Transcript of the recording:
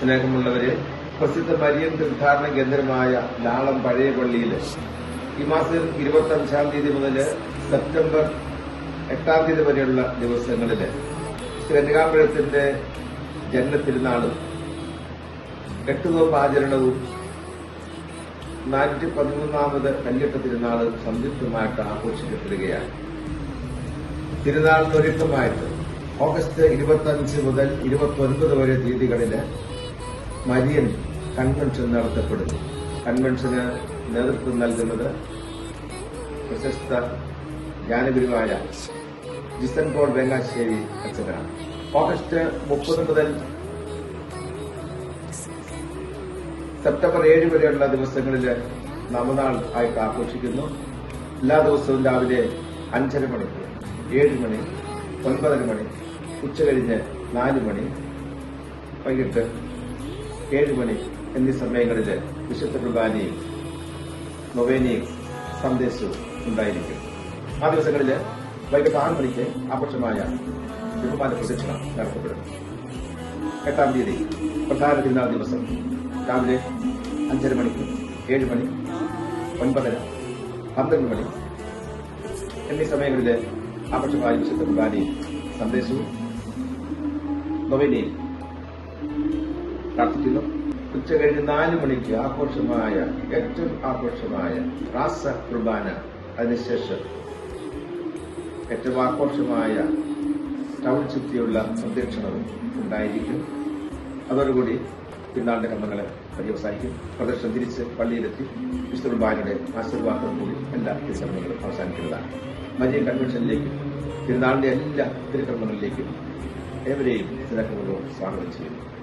സ്നേഹമുള്ളവരെ പ്രസിദ്ധ മരിയൻ തീർത്ഥാടന കേന്ദ്രമായ ലാളം പഴയ പള്ളിയിൽ ഈ മാസം ഇരുപത്തി അഞ്ചാം തീയതി മുതൽ സെപ്റ്റംബർ എട്ടാം തീയതി വരെയുള്ള ദിവസങ്ങളിൽ ശ്രീരംഗാമ്പഴത്തിന്റെ ജന്മത്തിരുന്നാളും കെട്ടുതോപ്പ് ആചരണവും നാനൂറ്റി പതിമൂന്നാമത് കല്ലിട്ട തിരുനാൾ സംയുക്തമായിട്ട് ആഘോഷിക്കപ്പെടുകയാണ്. തിരുനാളിനൊരുക്കമായിട്ട് ഓഗസ്റ്റ് ഇരുപത്തഞ്ച് മുതൽ ഇരുപത്തൊൻപത് വരെ തീയതികളിൽ മരിയൻ കൺവെൻഷൻ നടത്തപ്പെടുന്നു. കൺവെൻഷന് നേതൃത്വം നൽകുന്നത് പ്രശസ്ത ജ്ഞാനഗുരുവായ ജിസൻ പോൾ വെങ്ങാശ്ശേരി അച്ഛനാണ്. ഓഗസ്റ്റ് മുപ്പത് മുതൽ സെപ്റ്റംബർ ഏഴ് വരെയുള്ള ദിവസങ്ങളിൽ നവനാൾ ആയിട്ട് ആഘോഷിക്കുന്നു. എല്ലാ ദിവസവും രാവിലെ അഞ്ചര മണിക്ക് ഏഴ് മണി ഒൻപതര മണി ഉച്ച കഴിഞ്ഞ് നാല് മണി വൈകിട്ട് ഏഴ് മണി എന്നീ സമയങ്ങളിൽ വിശുദ്ധ കുർബാനയും നൊവേനയും സന്ദേശവും ഉണ്ടായിരിക്കും. ആ ദിവസങ്ങളിൽ വൈകിട്ട് ആറ് മണിക്ക് ആഘോഷമായ ബഹുമാന പ്രദക്ഷിണ നടത്തപ്പെടും. എട്ടാം തീയതി പ്രധാന തിരുനാൾ ദിവസം. രാവിലെ അഞ്ചര മണിക്ക് ഏഴ് മണി ഒൻപതര പന്ത്രണ്ട് മണി എന്നീ സമയങ്ങളിൽ ആഘോഷമായ വിശുദ്ധ കുർബാനയും സന്ദേശവും നൊവേനയും പ്രാർത്ഥിക്കുന്നു. ഉച്ച കഴിഞ്ഞ് നാല് മണിക്ക് ആഘോഷമായ ഏറ്റവും ആഘോഷമായ റാസ കുർബാന. അതിനുശേഷം ഏറ്റവും ആഘോഷമായ ടൗൺ ചുറ്റിയുള്ള പ്രദക്ഷിണവും ഉണ്ടായിരിക്കും. അതോടുകൂടി പിന്നാളുടെ കർമ്മങ്ങളെ പര്യവസാനിക്കും. പ്രദർശനം തിരിച്ച് പള്ളിയിലെത്തി. വിശുദ്ധ കുർബാനയുടെ ആശീർവാദം കൂടി എല്ലാ തിരുക്കർമ്മങ്ങളും അവസാനിക്കുന്നതാണ്. മരിയ കൺവെൻഷനിലേക്കും തിരുനാളിന്റെ എല്ലാ തിരുക്കർമ്മങ്ങളിലേക്കും ഏവരെയും തിരക്കുകളോട് സ്വാഗതം ചെയ്യുന്നു.